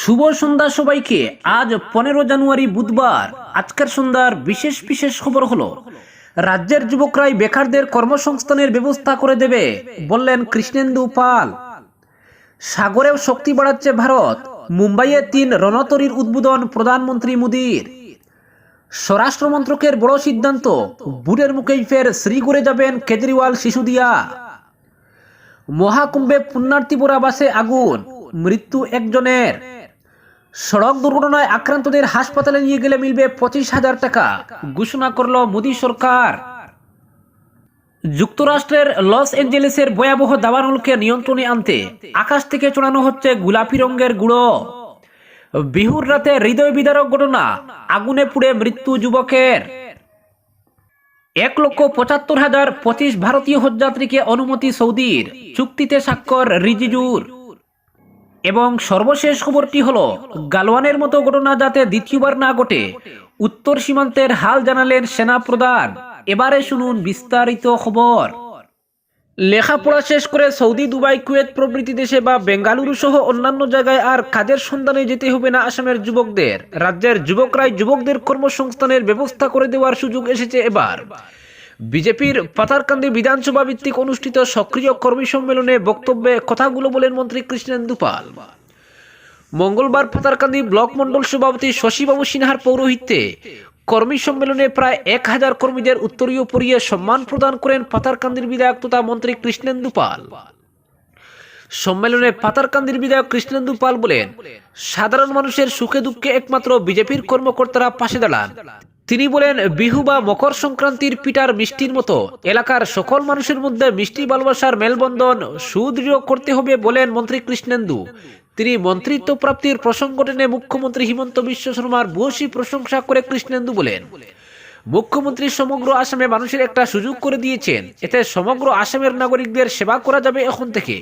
শুভ সন্ধ্যা সবাইকে। আজ পনেরো জানুয়ারি বুধবার। আজকের সন্ধ্যার বিশেষ বিশেষ খবর হলো, রাজ্যের যুবকরাই বেকারদের কর্মসংস্থানের ব্যবস্থা করে দেবে, বললেন কৃষ্ণেন্দু পাল। সাগরেও শক্তি বাড়াচ্ছে ভারত। মুম্বাইয়ে তিন রণতরীর উদ্বোধন প্রধানমন্ত্রী মোদীর। স্বরাষ্ট্র মন্ত্রকের বড় সিদ্ধান্ত বুটের মুখেই ফের শ্রীগড়ে যাবেন কেজরিওয়াল শিশুদিয়া। মহাকুম্ভে পুণ্যার্থীপুরা বাসে আগুন, মৃত্যু একজনের। সড়ক দুর্ঘটনায় আক্রান্তদের হাসপাতালে নিয়ে গেলে মিলবে পঁচিশ হাজার টাকা। ঘোষণা করল মোদী সরকার। যুক্তরাষ্ট্রের লস অ্যাঞ্জেলেসের ভয়াবহ দাবানলকে নিয়ন্ত্রণে আনতে আকাশ থেকে চড়ানো হচ্ছে গোলাপি রঙের গুঁড়ো। বিহুর রাতে হৃদয় বিদারক ঘটনা, আগুনে পুড়ে মৃত্যু যুবকের। এক লক্ষ পঁচাত্তর হাজার পঁচিশ ভারতীয় হজযাত্রীকে অনুমতি সৌদির, চুক্তিতে স্বাক্ষর রিজিজুর। এবং সর্বশেষ খবরটি হলো, গালওয়ানের মতো ঘটনা যাতে দ্বিতীয়বার না ঘটে, উত্তর সীমান্তের হাল জানালেন সেনা প্রধান। এবারে শুনুন বিস্তারিত খবর। লেখাপড়া শেষ করে সৌদি, দুবাই, কুয়েত প্রভৃতি দেশে বা বেঙ্গালুরু সহ অন্যান্য জায়গায় আর কাজের সন্ধানে যেতে হবে না আসামের যুবকদের। রাজ্যের যুবকরাই যুবকদের কর্মসংস্থানের ব্যবস্থা করে দেওয়ার সুযোগ এসেছে এবার। বিজেপির পাতারকান্দি বিধানসভা ভিত্তিক অনুষ্ঠিত সক্রিয় কর্মী সম্মেলনে বক্তব্যে কথাগুলো বলেন মন্ত্রী কৃষ্ণেন্দু পাল। মঙ্গলবার পাতারকান্দি ব্লক মণ্ডল সভাপতি শশীবাবু সিনহার পৌরোহিত্যে কর্মী সম্মেলনে প্রায় এক হাজার কর্মীদের উত্তরীয় পরিয়ে সম্মান প্রদান করেন পাতারকান্দির বিধায়ক তথা মন্ত্রী কৃষ্ণেন্দু পাল। সম্মেলনে পাতারকান্দির বিধায়ক কৃষ্ণেন্দু পাল বলেন, সাধারণ মানুষের সুখে দুঃখে একমাত্র বিজেপির কর্মকর্তারা পাশে দাঁড়ান। তিনি বলেন, বিহু বা মকর সংক্রান্তির পিটার মিষ্টির মতো এলাকার সকল মানুষের মধ্যে মিষ্টি ভালোবাসার মেলবন্ধন সুদৃঢ় করতে হবে বলেন মন্ত্রী কৃষ্ণেন্দু। তিনি মন্ত্রিত্ব প্রাপ্তির প্রসঙ্গ টেনে মুখ্যমন্ত্রী হিমন্ত বিশ্ব শর্মার ভূয়সী প্রশংসা করে কৃষ্ণেন্দু বলেন, মুখ্যমন্ত্রী সমগ্র আসামে মানুষের একটা সুযোগ করে দিয়েছেন। এতে সমগ্র আসামের নাগরিকদের সেবা করা যাবে এখন থেকে।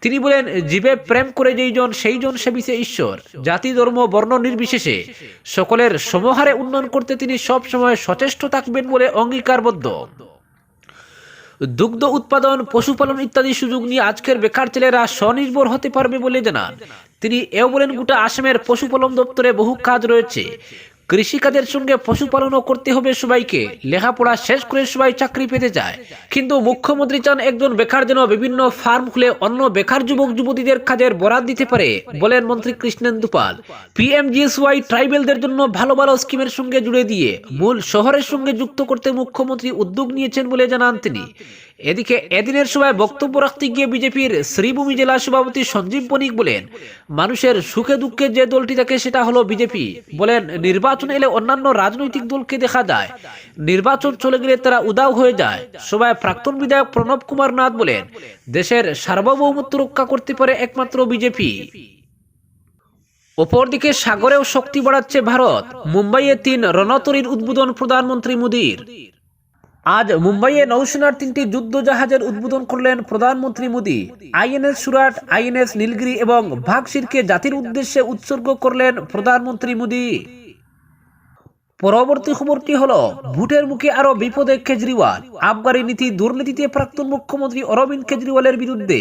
তিনি বলেন, জীবে প্রেম করে যেইজন সেইজন সেবিছে ঈশ্বর। জাতি, ধর্ম, বর্ণ নির্বিশেষে। সকলের সমহারে উন্নয়ন করতে তিনি সব সময় সচেষ্ট থাকবেন বলে অঙ্গীকারবদ্ধ। দুগ্ধ উৎপাদন, পশুপালন ইত্যাদি সুযোগ নিয়ে আজকের বেকার ছেলেরা স্বনির্ভর হতে পারবে বলে জানান। তিনি এও বলেন, গোটা আসামের পশুপালন দপ্তরে বহু কাজ রয়েছে। কৃষিকাজের সঙ্গে পশুপালনও করতে হবে সবাইকে। লেখাপড়া শেষ করে সবাই চাকরি পেতে চায় কিন্তু মুখ্যমন্ত্রী চান একজন বেকার যেন বিভিন্ন ফার্ম খুলে অন্য বেকার যুবক যুবতীদের কাজের বরাদ দিতে পারে, বলেন মন্ত্রী কৃষ্ণেন্দু পাল। পিএমজিএসওয়াই ট্রাইবেলদের জন্য ভালো ভালো স্কিমের সঙ্গে জুড়ে দিয়ে, মূল শহরের সঙ্গে যুক্ত করতে মুখ্যমন্ত্রী উদ্যোগ নিয়েছেন বলে জানান তিনি। এদিকে এদিনের সময় বক্তব্য রাখতে গিয়ে বিজেপির শ্রীভূমি জেলা সভাপতি সঞ্জীব বণিক বলেন, মানুষের সুখে দুঃখে যে দলটি থাকে সেটা হলো বিজেপি। বলেন, নির্বাচন এলে অন্যান্য রাজনৈতিক দলকে দেখা যায়। নির্বাচন চলে গেলে তারা উদাও হয়ে যায়। সভায় প্রাক্তন বিধায়ক প্রণব কুমার নাথ বলেন, দেশের সার্বভৌমত্ব রক্ষা করতে পারে একমাত্র বিজেপি। অপরদিকে সাগরেও শক্তি বাড়াচ্ছে ভারত। মুম্বাইয়ে তিন রণতরীর উদ্বোধন প্রধানমন্ত্রী মোদীর। আজ মুম্বাইয়ে নৌসেনার তিনটি যুদ্ধ জাহাজের উদ্বোধন করলেন প্রধানমন্ত্রী মোদী। আইএনএস সুরাট, আইএনএস নীলগিরি এবং ভাগশিরকে জাতির উদ্দেশ্যে উৎসর্গ করলেন প্রধানমন্ত্রী মোদী। পরবর্তী খবরটি হলো, ভোটের মুখে আরও বিপদে কেজরিওয়াল। আবগারি নীতি দুর্নীতিতে প্রাক্তন মুখ্যমন্ত্রী অরবিন্দ কেজরিওয়ালের বিরুদ্ধে।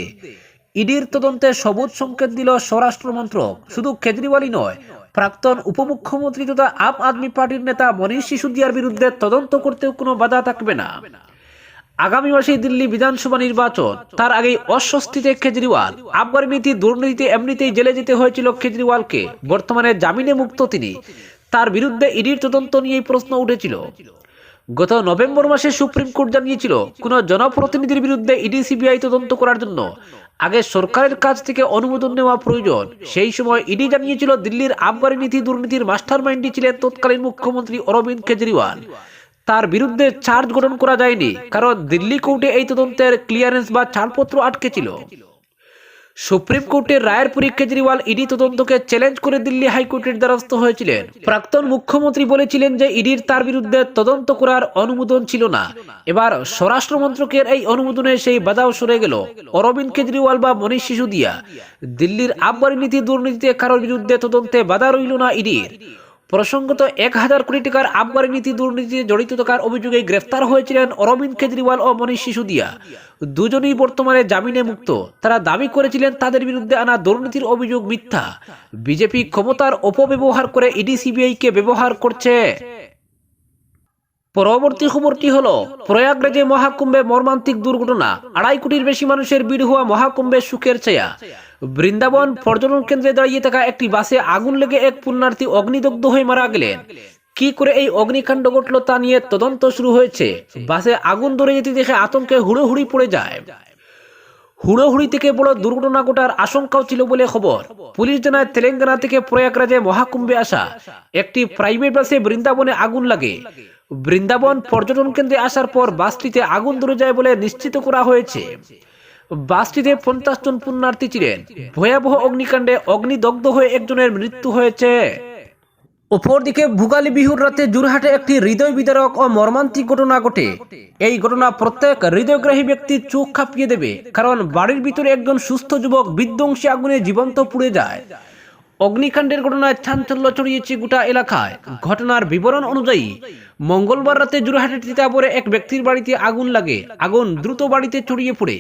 ইডির তদন্তে সবুজ সংকেত দিল স্বরাষ্ট্র মন্ত্রক। শুধু কেজরিওয়ালই নয় প্রাক্তন উপমুখ্যমন্ত্রী তথা আম আদমি পার্টির নেতা মনীষ সিসোদিয়ার বিরুদ্ধে তদন্ত করতেও কোনো বাধা থাকবে না। আগামী মাসে দিল্লি বিধানসভা নির্বাচন। তার আগেই অস্বস্তিতে কেজরিওয়াল। আবগারি নীতি, দুর্নীতিতে এমনিতেই জেলে যেতে হয়েছিল কেজরিওয়ালকে। বর্তমানে জামিনে মুক্ত তিনি। তার বিরুদ্ধে ইডির তদন্ত নিয়েই প্রশ্ন উঠেছিল। গত নভেম্বর মাসে সুপ্রিম কোর্ট জানিয়েছিল, কোন জনপ্রতিনিধির বিরুদ্ধে ইডি সিবিআই তদন্ত করার জন্য। আগে সরকারের কাছ থেকে অনুমোদন নেওয়া প্রয়োজন। সেই সময় ইডি জানিয়েছিল, দিল্লির আবগারি নীতি দুর্নীতির মাস্টার মাইন্ডই ছিলেন তৎকালীন মুখ্যমন্ত্রী অরবিন্দ কেজরিওয়াল। তার বিরুদ্ধে চার্জ গঠন করা যায়নি, কারণ দিল্লি কোর্টে এই তদন্তের ক্লিয়ারেন্স বা ছাড়পত্র আটকে ছিল। সুপ্রিম কোর্টের রায়ের পরী কেজরিওয়াল ইডি তদন্তকে চ্যালেঞ্জ করে দিল্লি হাইকোর্টের দ্বারস্থ হয়েছিলেন। প্রাক্তন মুখ্যমন্ত্রী বলেছিলেন যে ইডির তার বিরুদ্ধে তদন্ত করার অনুমোদন ছিল না। এবার স্বরাষ্ট্র মন্ত্রকের এই অনুমোদনে সেই বাধাও সরে গেল। অরবিন্দ কেজরিওয়াল বা মনীষ সিসুদিয়া। দিল্লির আবগারি নীতি দুর্নীতিতে কারোর বিরুদ্ধে তদন্তে বাধা রইল না ইডির। প্রসঙ্গত, এক হাজার কোটি টাকার আবগারি নীতি দুর্নীতিতে জড়িত থাকার অভিযোগে গ্রেফতার হয়েছিলেন অরবিন্দ কেজরিওয়াল ও মনীষ সিসোদিয়া। দুজনই বর্তমানে জামিনে মুক্ত। তারা দাবি করেছিলেন তাদের বিরুদ্ধে আনা দুর্নীতির অভিযোগ মিথ্যা। বিজেপি ক্ষমতার অপব্যবহার করে ইডি সিবিআইকে ব্যবহার করছে। পরবর্তী খবরটি হলো, প্রয়াগরাজে মহাকুম্ভে মর্মান্তিক দুর্ঘটনা। আড়াই কোটির বেশি মানুষের ভিড় হওয়া মহাকুম্ভে সুখের ছায়া। বৃন্দাবন পর্যটন কেন্দ্রে দাঁড়িয়ে থাকা একটি বাসে আগুন লেগে এক পুণ্যার্থী অগ্নিদগ্ধ হয়ে মারা গেলেন। কি করে এই অগ্নিকাণ্ড ঘটল তা নিয়ে তদন্ত শুরু হয়েছে। বাসে আগুন ধরে যেতে দেখে আতঙ্কে হুড়োহুড়ি পড়ে যায়। হুড়োহুড়ি থেকে বড় দুর্ঘটনা ঘটার আশঙ্কাও ছিল বলে খবর। পুলিশ জানায়, তেলেঙ্গানা থেকে প্রয়াগরাজে মহাকুম্ভে আসা একটি প্রাইভেট বাসে বৃন্দাবনে আগুন লাগে। বৃন্দাবন পর্যটন কেন্দ্রে আসার পর বাসটিতে আগুন ধরে যায় বলে নিশ্চিত করা হয়েছে। বাসটিতে পঞ্চাশ জন পুণ্যার্থী ছিলেন। ভয়াবহ অগ্নিকাণ্ডে অগ্নিদগ্ধ হয়ে একজনের মৃত্যু হয়েছে। অপরদিকে ভুগালী বিহুর রাতে জুরহাটে একটি হৃদয় বিদারক ও মর্মান্তিক ঘটনা ঘটে। এই ঘটনা প্রত্যেক হৃদয়গ্রাহী ব্যক্তির চোখ খাপিয়ে দেবে, কারণ বাড়ির ভিতরে একজন সুস্থ যুবক বিধ্বংসী আগুনে জীবন্ত পুড়ে যায়। অগ্নিকাণ্ডের ঘটনায় চাঞ্চল্য ছড়িয়েছে গোটা এলাকায়। ঘটনার বিবরণ অনুযায়ী, মঙ্গলবার রাতে জুরহাটের তিতাবরে এক ব্যক্তির বাড়িতে আগুন লাগে। আগুন দ্রুত বাড়িতে ছড়িয়ে পড়ে।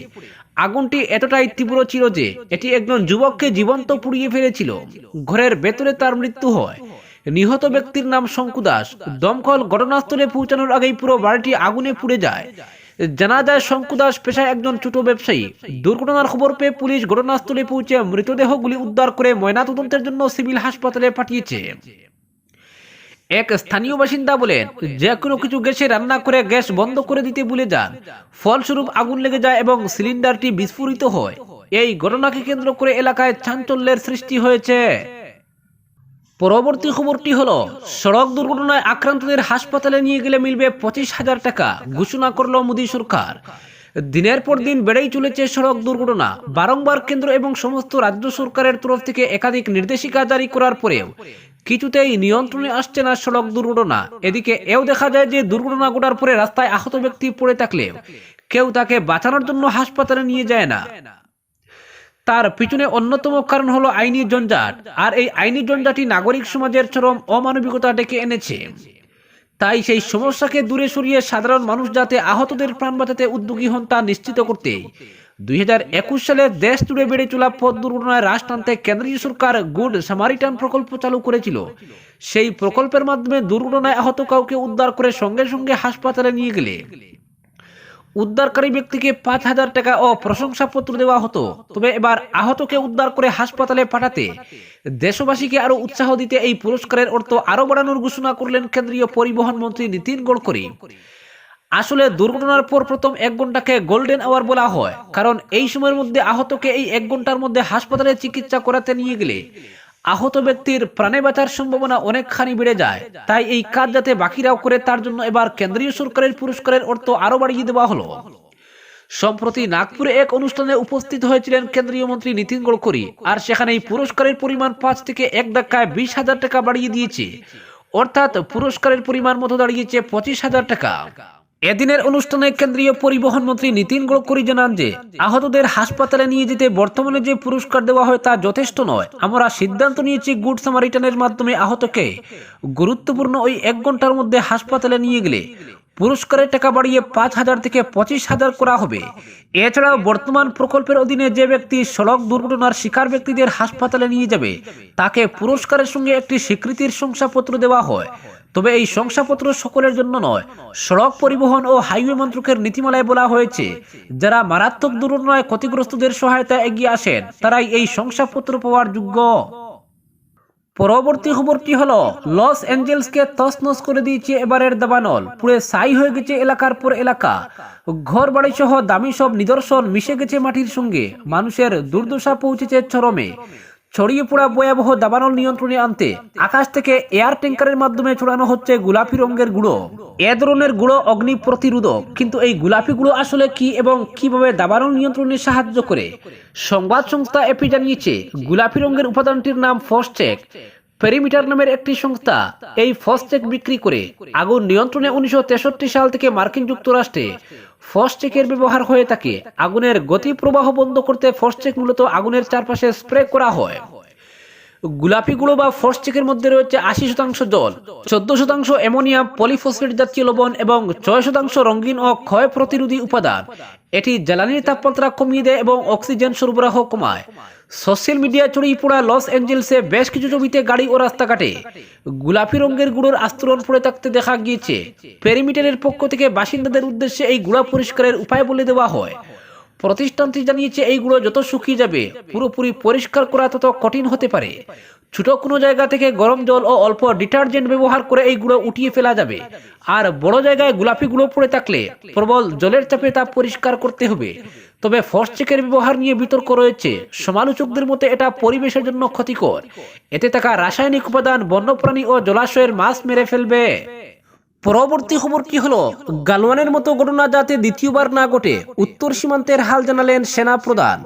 আগুনটি এতটাই তীব্র ছিল যে এটি একজন যুবককে জীবন্ত পুড়িয়ে ফেলেছিল। ঘরের ভেতরে তার মৃত্যু হয়। নিহত ব্যক্তির নাম শঙ্কু দাস। দমকল ঘটনাস্থলে পৌঁছানোর আগেই পুরো বাড়িটি আগুনে পুড়ে যায়। জানা যায়, শঙ্কু দাস পেশায় একজন ছোট ব্যবসায়ী। দুর্ঘটনার খবর পেয়ে পুলিশ ঘটনাস্থলে পৌঁছে মৃতদেহগুলি উদ্ধার করে ময়নাতদন্তের জন্য সিভিল হাসপাতালে পাঠিয়েছে। এক স্থানীয় বাসিন্দা বলেন, যে কোনো কিছু গ্যাসে রান্না করে গ্যাস বন্ধ করে দিতে ভুলে যান। ফলস্বরূপ আগুন লেগে যায় এবং সিলিন্ডারটি বিস্ফোরিত হয়। এই ঘটনাকে কেন্দ্র করে এলাকায় চাঞ্চল্যের সৃষ্টি হয়েছে। পরবর্তী খবরটি হলো, সড়ক দুর্ঘটনায় আক্রান্তদের হাসপাতালে নিয়ে গেলে মিলবে পঁচিশ হাজার টাকা ঘোষণা করল মোদী সরকার। দিনের পর দিন বেড়েই চলেছে সড়ক দুর্ঘটনা। বারংবার কেন্দ্র এবং সমস্ত রাজ্য সরকারের তরফ থেকে একাধিক নির্দেশিকা জারি করার পরেও কিছুতেই নিয়ন্ত্রণে আসছে না সড়ক দুর্ঘটনা। এদিকে এও দেখা যায় যে দুর্ঘটনা ঘটার পরে রাস্তায় আহত ব্যক্তি পড়ে থাকলে কেউ তাকে বাঁচানোর জন্য হাসপাতালে নিয়ে যায় না। তার পিছনে অন্যতম কারণ হলো আইনি জঞ্জাট, আর এই আইনি জঞ্জাটি নাগরিক সমাজের চরম অমানবিকতা ডেকে এনেছে। তাই সেই সমস্যাকে দূরে সরিয়ে সাধারণ মানুষ যাতে আহতদের প্রাণ বাঁচাতে উদ্যোগী হন তা নিশ্চিত করতে দুই হাজার একুশ সালে দেশ জুড়ে বেড়ে চলা পথ দুর্ঘটনায় হ্রাস টানতে কেন্দ্রীয় সরকার গুড সামারিটান প্রকল্প চালু করেছিল। সেই প্রকল্পের মাধ্যমে দুর্ঘটনায় আহত কাউকে উদ্ধার করে সঙ্গে সঙ্গে হাসপাতালে নিয়ে গেলে। উদ্ধারকারী ব্যক্তিকে পাঁচ হাজার টাকা ও প্রশংসাপত্র দেওয়া হতো। তবে এবার আহতকে উদ্ধার করে হাসপাতালে পাঠাতে দেশবাসীকে আরও উৎসাহ দিতে এই পুরস্কারের অর্থ আরও বাড়ানোর ঘোষণা করলেন কেন্দ্রীয় পরিবহন মন্ত্রী নীতিন গডকরি। আসলে দুর্ঘটনার পর প্রথম এক ঘন্টাকে গোল্ডেন আওয়ার বলা হয়। কারণ এই সময়ের মধ্যে আহতকে এই এক ঘণ্টার মধ্যে হাসপাতালে চিকিৎসা করাতে নিয়ে গেলে আহত ব্যক্তির প্রাণে বাঁচার সম্ভাবনা অনেকখানি বেড়ে যায়। তাই এই কাজ যাতে বাকিরাও করে, তার জন্য এবার কেন্দ্রীয় সরকারের পুরস্কারের অর্থ আরও বাড়িয়ে দেওয়া হলো। সম্প্রতি নাগপুরে এক অনুষ্ঠানে উপস্থিত হয়েছিলেন কেন্দ্রীয় মন্ত্রী নীতিন গডকরি। আর সেখানে এই পুরস্কারের পরিমাণ পাঁচ থেকে এক ধাক্কায় বিশ হাজার টাকা বাড়িয়ে দিয়েছে। অর্থাৎ পুরস্কারের পরিমাণ মতো দাঁড়িয়েছে পঁচিশ হাজার টাকা। এদিনের অনুষ্ঠানে কেন্দ্রীয় পরিবহন মন্ত্রী নীতিন গডকরি জানান যে, আহতদের হাসপাতালে নিয়ে যেতে বর্তমানে যে পুরস্কার দেওয়া হয় তা যথেষ্ট নয়। আমরা সিদ্ধান্ত নিয়েছি গুড সামারিটানের মাধ্যমে আহতকে গুরুত্বপূর্ণ ওই এক ঘণ্টার মধ্যে হাসপাতালে নিয়ে গেলে পুরস্কারের টাকা বাড়িয়ে পাঁচ হাজার থেকে পঁচিশ হাজার করা হবে। এছাড়াও বর্তমান প্রকল্পের অধীনে যে ব্যক্তি সড়ক দুর্ঘটনার শিকার ব্যক্তিদের হাসপাতালে নিয়ে যাবে, তাকে পুরস্কারের সঙ্গে একটি স্বীকৃতির শংসাপত্র দেওয়া হয়। তবে এই শংসাপত্র সকলের জন্য নয়। সড়ক পরিবহন ও হাইওয়ে মন্ত্রকের নীতিমালায় বলা হয়েছে, যারা মারাত্মক দুর্ঘটনায় ক্ষতিগ্রস্তদের সহায়তা এগিয়ে আসেন, তারাই এই শংসাপত্র পাওয়ার যোগ্য। পরবর্তী খবরটি হলো, লস অ্যাঞ্জেলসকে তছনছ করে দিয়েছে এবারের দাবানল। পুরে সাই হয়ে গেছে এলাকার পর এলাকা। ঘর বাড়ি সহ দামি সব নিদর্শন মিশে গেছে মাটির সঙ্গে। মানুষের দুর্দশা পৌঁছেছে চরমে। ছড়িয়ে পড়া ভয়াবহ দাবানল নিয়ন্ত্রণে আনতে আকাশ থেকে এয়ার ট্যাঙ্কারের মাধ্যমে ছড়ানো হচ্ছে গোলাপি রঙের গুঁড়ো। এ ধরনের গুঁড়ো অগ্নি প্রতিরোধক। কিন্তু এই গোলাপি গুঁড়ো আসলে কি এবং কীভাবে দাবানল নিয়ন্ত্রণে সাহায্য করে? সংবাদ সংস্থা এপি জানিয়েছে, গোলাপি রঙের উপাদানটির নাম ফসচেক পেরিমিটার নামের একটি সংস্থা এই ফসটেক বিক্রি করে আগুন নিয়ন্ত্রণে উনিশশো তেষট্টি সাল থেকে মার্কিন যুক্তরাষ্ট্রে ফসটেকের ব্যবহার হয়ে থাকে। আগুনের গতি প্রবাহ বন্ধ করতে ফসটেক মূলত আগুনের চারপাশে স্প্রে করা হয়। গোলাপি গুঁড়ো বা ফসচেকের মধ্যে রয়েছে আশি শতাংশ জল, চোদ্দ শতাংশ অ্যামোনিয়া, পলিফসফেট জাতীয় লবণ এবং ছয় শতাংশ রঙিন ও ক্ষয় প্রতিরোধী উপাদান। এটি জ্বালানির তাপমাত্রা কমিয়ে দেয় এবং অক্সিজেন সরবরাহ কমায়। সোশ্যাল মিডিয়া ছড়িয়ে পড়া লস অ্যাঞ্জেলসে বেশ কিছু জমিতে গাড়ি ও রাস্তাঘাটে গোলাপি রঙের গুঁড়োর আস্তরণ পড়ে থাকতে দেখা গিয়েছে। পেরিমিটারের পক্ষ থেকে বাসিন্দাদের উদ্দেশ্যে এই গুঁড়া পরিষ্কারের উপায় বলে দেওয়া হয়। প্রতিষ্ঠানটি জানিয়েছে এইগুলো যত শুকিয়ে যাবে, পুরোপুরি পরিষ্কার করা তত কঠিন হতে পারে। ছোট কোনো জায়গা থেকে গরম জল ও অল্প ডিটারজেন্ট ব্যবহার করে এইগুলো উঠিয়ে ফেলা যাবে। আর বড় জায়গায় গোলাপি গুঁড়ো পড়ে থাকলে প্রবল জলের চাপে তা পরিষ্কার করতে হবে। তবে ফসচেকের ব্যবহার নিয়ে বিতর্ক রয়েছে। সমালোচকদের মতে এটা পরিবেশের জন্য ক্ষতিকর। এতে থাকা রাসায়নিক উপাদান, বন্যপ্রাণী ও জলাশয়ের মাছ মেরে ফেলবে। পরবর্তী খবর কি হলো? গালওয়ানের মতো ঘটনা যাতে দ্বিতীয়বার না ঘটে, উত্তর সীমান্তের হাল জানালেন সেনা প্রধান।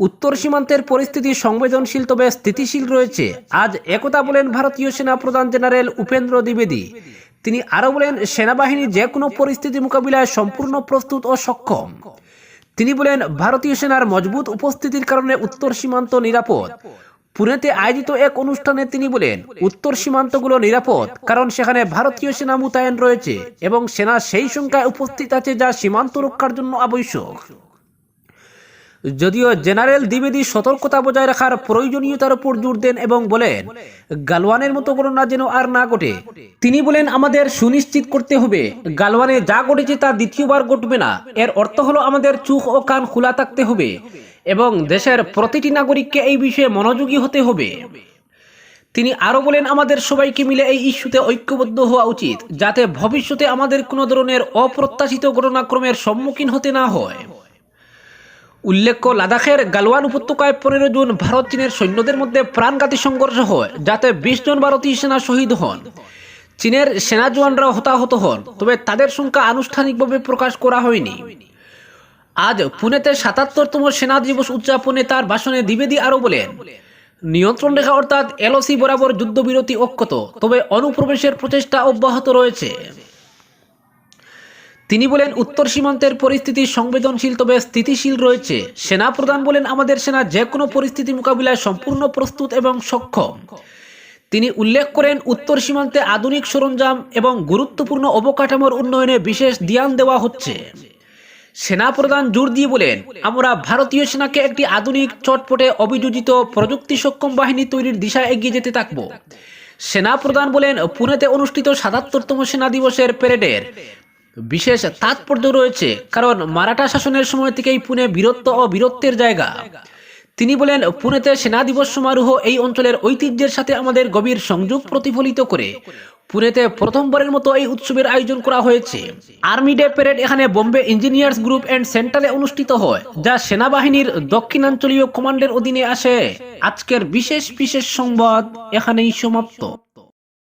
উত্তর সীমান্তের পরিস্থিতি সংবেদনশীল তবে স্থিতিশীল রয়েছে। আজ একথা বলেন ভারতীয় সেনা প্রধান জেনারেল উপেন্দ্র দ্বিবেদী। তিনি আরও বলেন, সেনাবাহিনী যে কোনো পরিস্থিতি মোকাবিলায় সম্পূর্ণ প্রস্তুত ও সক্ষম। তিনি বলেন, ভারতীয় সেনার মজবুত উপস্থিতির কারণে উত্তর সীমান্ত নিরাপদ। পুনেতে আয়োজিত এক অনুষ্ঠানে তিনি বলেন, উত্তর সীমান্তগুলো নিরাপদ, কারণ সেখানে ভারতীয় সেনা মোতায়েন রয়েছে এবং সেনা সেই সংখ্যায় উপস্থিত আছে যা সীমান্ত রক্ষার জন্য আবশ্যক। যদিও জেনারেল দ্বিবেদী সতর্কতা বজায় রাখার প্রয়োজনীয়তার উপর জোর দেন এবং বলেন, গালওয়ানের মতো ঘটনা যেন আর না ঘটে। তিনি বলেন, আমাদের সুনিশ্চিত করতে হবে, গালওয়ানে যা ঘটেছে তা দ্বিতীয়বার ঘটবে না। এর অর্থ হলো আমাদের চোখ ও কান খোলা থাকতে হবে। এবং দেশের প্রতিটি নাগরিককে এই বিষয়ে মনোযোগী হতে হবে। তিনি আরও বলেন, আমাদের সবাইকে মিলে এই ইস্যুতে ঐক্যবদ্ধ হওয়া উচিত, যাতে ভবিষ্যতে আমাদের কোনো ধরনের অপ্রত্যাশিত ঘটনাক্রমের সম্মুখীন হতে না হয়। উল্লেখ্য, লাদাখের গালওয়ান উপত্যকায় পনেরো জুন ভারত চীনের সৈন্যদের মধ্যে প্রাণঘাতী সংঘর্ষ হয়, যাতে বিশ জন ভারতীয় সেনা শহীদ হন। চীনের সেনা জওয়ানরাও হতাহত হন, তবে তাদের সংখ্যা আনুষ্ঠানিকভাবে প্রকাশ করা হয়নি। আজ পুনেতে সাতাত্তরতম সেনা দিবস উদযাপনে তার ভাষণে দ্বিবেদী আরও বলেন, নিয়ন্ত্রণ রেখা অর্থাৎ এলওসি বরাবর যুদ্ধবিরতি অক্ষত, তবে অনুপ্রবেশের প্রচেষ্টা অব্যাহত রয়েছে। তিনি বলেন, উত্তর সীমান্তের পরিস্থিতি সংবেদনশীল, তবে স্থিতিশীল রয়েছে। সেনা প্রধান বলেন, আমাদের সেনা যে কোনো পরিস্থিতি মোকাবিলায় সম্পূর্ণ প্রস্তুত এবং সক্ষম। তিনি উল্লেখ করেন, উত্তর সীমান্তে আধুনিক সরঞ্জাম এবং গুরুত্বপূর্ণ অবকাঠামোর উন্নয়নে বিশেষ ধ্যান দেওয়া হচ্ছে। সেনা প্রধান জোর দিয়ে বলেন, আমরা ভারতীয় সেনাকে একটি আধুনিক, চটপটে, অভিযোজিত প্রযুক্তি সক্ষম বাহিনী তৈরির দিশা এগিয়ে যেতে থাকব। সেনাপ্রধান বলেন, পুনেতে অনুষ্ঠিত সাতাত্তরতম সেনা দিবসের প্যারেডের বিশেষ তাৎপর্য রয়েছে, কারণ মারাঠা শাসনের সময় থেকেই পুনে বীরত্ব ও বীরত্বের জায়গা। তিনি বলেন, পুনেতে সেনা দিবস সমারোহ এই অঞ্চলের ঐতিহ্যের সাথে আমাদের গভীর সংযোগ প্রতিফলিত করে। পুনেতে প্রথমবারের মতো এই উৎসবের আয়োজন করা হয়েছে। আর্মি ডে প্যারেড এখানে বোম্বে ইঞ্জিনিয়ার্স গ্রুপ অ্যান্ড সেন্টারে অনুষ্ঠিত হয়, যা সেনাবাহিনীর দক্ষিণাঞ্চলীয় কমান্ডের অধীনে আসে। আজকের বিশেষ বিশেষ সংবাদ এখানেই সমাপ্ত।